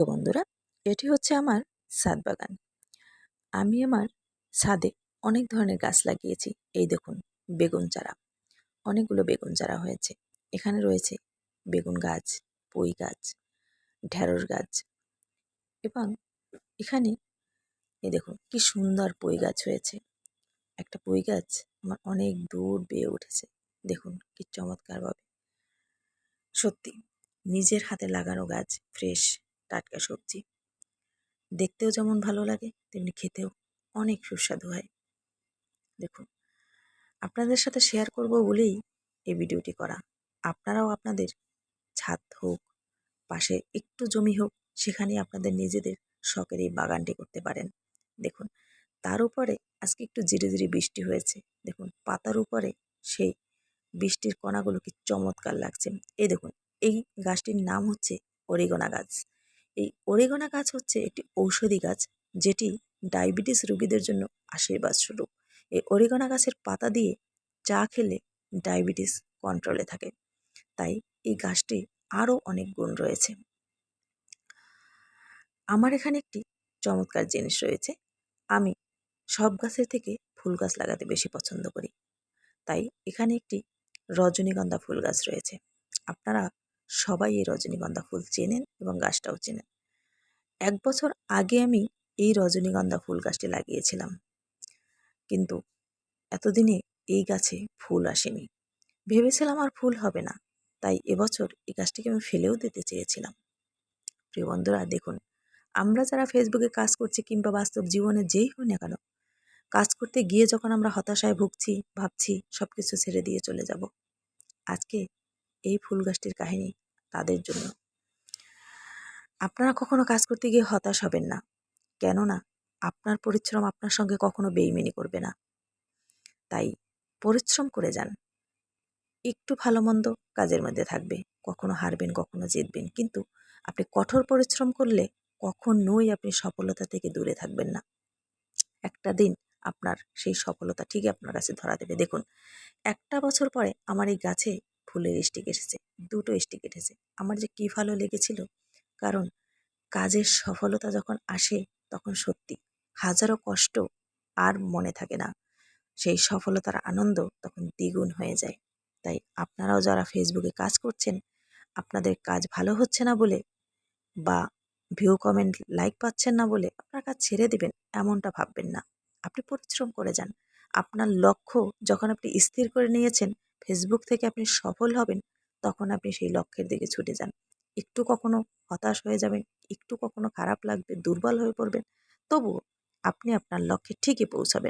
তো বন্ধুরা, এটি হচ্ছে আমার ছাদ বাগান। আমি আমার ছাদে অনেক ধরনের গাছ লাগিয়েছি। এই দেখুন, বেগুন চারা। অনেকগুলো বেগুন চারা হয়েছে। এখানে রয়েছে বেগুন গাছ, পুঁই গাছ, ঢ্যাঁড়স গাছ এবং এখানে এই দেখুন, কি সুন্দর পুঁই গাছ হয়েছে। একটা পুঁই গাছ আমার অনেক দূর বেয়ে উঠেছে। দেখুন, কি চমৎকারভাবে। সত্যি, নিজের হাতে লাগানো গাছ, ফ্রেশ। টাটকা সবজি। দেখতেও যেমন ভালো লাগে, তেমনি খেতেও অনেক সুস্বাদু হয়। দেখুন, আপনাদের সাথে শেয়ার করব বলেই এই ভিডিওটি করা। আপনারাও আপনাদের ছাদ হোক, পাশে একটু জমি হোক সেখানে আপনাদের নিজেদের শখের এই বাগানটি করতে পারেন। দেখুন, তার উপরে আজকে একটু জিরে জিরে বৃষ্টি হয়েছে। দেখুন, পাতার উপরে সেই বৃষ্টির কণাগুলো কি চমৎকার লাগছে। এই দেখুন, এই গাছটির নাম হচ্ছে অরিগোনা গাছ। এই অরিগোনা গাছ হচ্ছে একটি ঔষধি গাছ যেটি ডায়াবেটিস রোগীদের জন্য আশীর্বাদ স্বরূপ। এই অরিগোনা গাছের পাতা দিয়ে চা খেলে ডায়াবেটিস কন্ট্রোলে থাকে। তাই এই গাছটি আরও অনেক গুণ রয়েছে। আমার এখানে একটি চমৎকার জিনিস রয়েছে। আমি সব গাছের থেকে ফুল গাছ লাগাতে বেশি পছন্দ করি। তাই এখানে একটি রজনীগন্ধা ফুল গাছ রয়েছে। আপনারা সবাই এই রজনীগন্ধা ফুল চেনেন এবং গাছটাও চেনেন। এক বছর আগে আমি এই রজনীগন্ধা ফুল গাছটি লাগিয়েছিলাম। কিন্তু এতদিনে এই গাছে ফুল আসেনি। ভেবেছিলাম আর ফুল হবে না, তাই এবছর এই গাছটিকে আমি ফেলেও দিতে চেয়েছিলাম। প্রিয় বন্ধুরা, দেখুন, আমরা যারা ফেসবুকে কাজ করছি কিংবা বাস্তব জীবনে যেই হই না কেন, কাজ করতে গিয়ে যখন আমরা হতাশায় ভুগছি, ভাবছি সব কিছু ছেড়ে দিয়ে চলে যাব। আজকে এই ফুল গাছটির কাহিনী তাদের জন্য। আপনারা কখনো কাজ করতে গিয়ে হতাশ হবেন না। কেননা, আপনার পরিশ্রম আপনার সঙ্গে কখনো বেইমেনি করবে না। তাই পরিশ্রম করে যান। একটু ভালো মন্দ কাজের মধ্যে থাকবে। কখনো হারবেন, কখনো জিতবেন। কিন্তু আপনি কঠোর পরিশ্রম করলে কখনোই আপনি সফলতা থেকে দূরে থাকবেন না। একটা দিন আপনার সেই সফলতা ঠিকই আপনার কাছে ধরা দেবে। দেখুন, একটা বছর পরে আমার এই গাছে ফুলের স্টিক এসেছে, দুটো স্টিক এসেছে। আমার যে কী ভালো লেগেছিল, কারণ কাজের সফলতা যখন আসে তখন সত্যি হাজারো কষ্ট আর মনে থাকে না। সেই সফলতার আনন্দ তখন দ্বিগুণ হয়ে যায়। তাই আপনারাও যারা ফেসবুকে কাজ করছেন, আপনাদের কাজ ভালো হচ্ছে না বলে বা ভিউ কমেন্ট লাইক পাচ্ছেন না বলে আপনার কাজ ছেড়ে দেবেন, এমনটা ভাববেন না। আপনি পরিশ্রম করে যান। আপনার লক্ষ্য যখন আপনি স্থির করে নিয়েছেন ফেসবুক থেকে আপনি সফল হবেন, তখন আপনি সেই লক্ষ্যের দিকে ছুটে যান। একটু কখনো হতাশ হয়ে যাবেন, একটু কখনো খারাপ লাগবে, দুর্বল হয়ে পড়বেন, তবুও আপনি আপনার লক্ষ্যে ঠিকই পৌঁছাবেন।